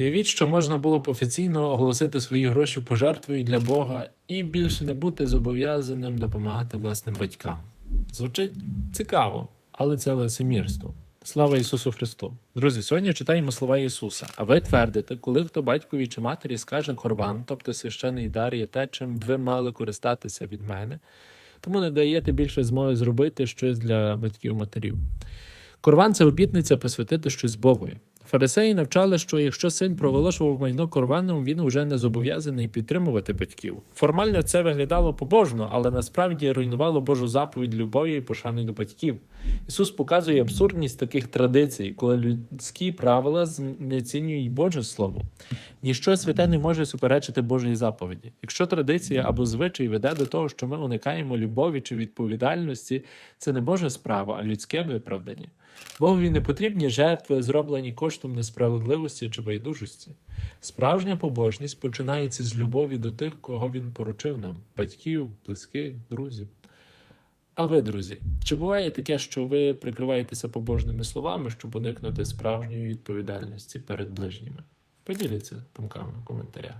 Уявіть, що можна було б офіційно оголосити свої гроші пожертвою для Бога і більше не бути зобов'язаним допомагати власним батькам. Звучить цікаво, але це лицемірство. Слава Ісусу Христу! Друзі, сьогодні читаємо слова Ісуса. А ви твердите, коли хто батькові чи матері скаже корбан, тобто священий дар є те, чим ви мали користатися від мене, тому не даєте більше змоги зробити щось для батьків матерів. Корбан це обітниця посвятити щось Богові. Фарисеї навчали, що якщо син проволошував майно корбаном, він уже не зобов'язаний підтримувати батьків. Формально це виглядало побожно, але насправді руйнувало Божу заповідь любові і пошани до батьків. Ісус показує абсурдність таких традицій, коли людські правила знецінюють Боже Слово. Ніщо святе не може суперечити Божій заповіді. Якщо традиція або звичай веде до того, що ми уникаємо любові чи відповідальності, це не Божа справа, а людське виправдання. Богові не потрібні жертви, зроблені коштом несправедливості чи байдужості. Справжня побожність починається з любові до тих, кого він поручив нам батьків, близьких, друзів. А ви, друзі, чи буває таке, що ви прикриваєтеся побожними словами, щоб уникнути справжньої відповідальності перед ближніми? Поділіться думками в коментарях.